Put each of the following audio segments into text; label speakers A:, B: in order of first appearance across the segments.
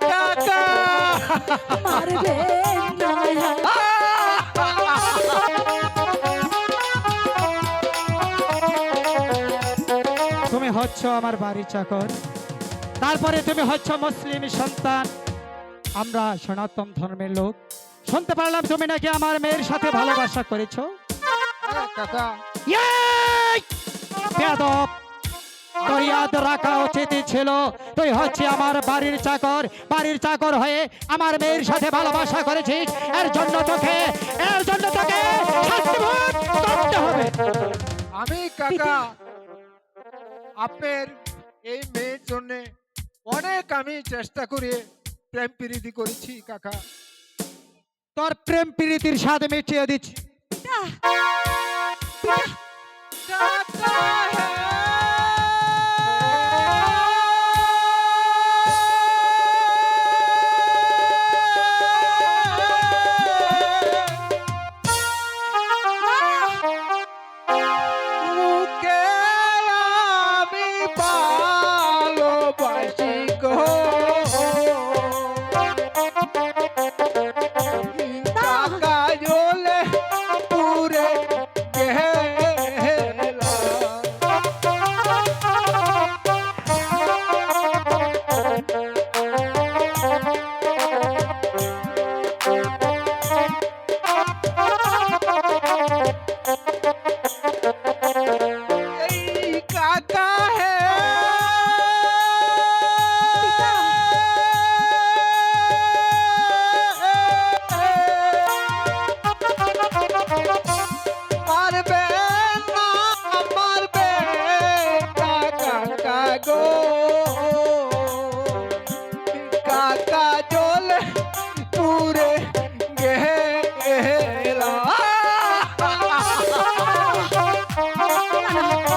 A: কাকা
B: মারবে না
C: তুমি হচ্ছ আমার বাড়ির চাকর। তারপরে তুমি হচ্ছ মুসলিম সন্তান। আমরা সনাতন ধর্মের লোক। শুনতে পারলাম তুমি নাকি আমার মেয়ের সাথে ভালোবাসা করেছ। তোর ইয়াদ রাখা উচিত। ছিল। তুই হচ্ছে আমার বাড়ির চাকর। বাড়ির চাকর হয়ে আমার মেয়ের সাথে ভালোবাসা করেছিস। এর জন্য তোকে এর জন্য তোকে করতে হবে।
A: আমি কাকা আপনার এই মেয়ের জন্য অনেক আমি চেষ্টা করে প্রেম প্রীতি করেছি কাকা।
C: তোর প্রেম প্রীতির স্বাদ মিটিয়ে দিচ্ছি।
A: কাকা কাগো কাকা জলে পুরে গেলা।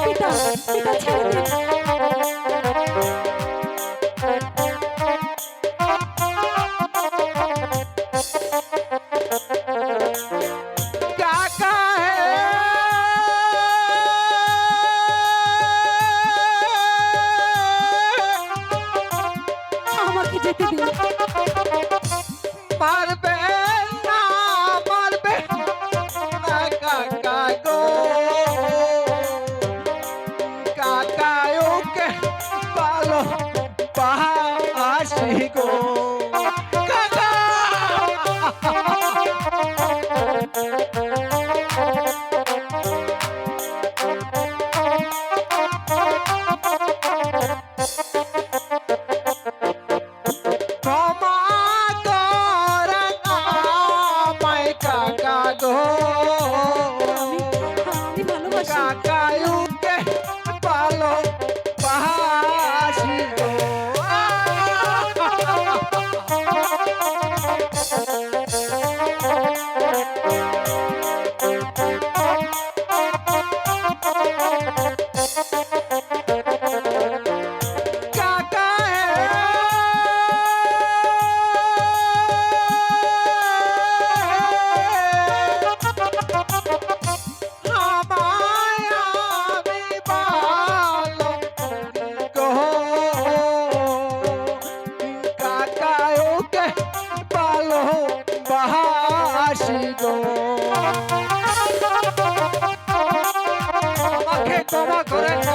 B: পিতা পিতা ছেড়ে দিন
A: काका
B: আমাকে যেতে দিন।
A: পারবে না মারবে না কাকা গো কাকা গো। ভালো গো আমাকে ক্ষমা করে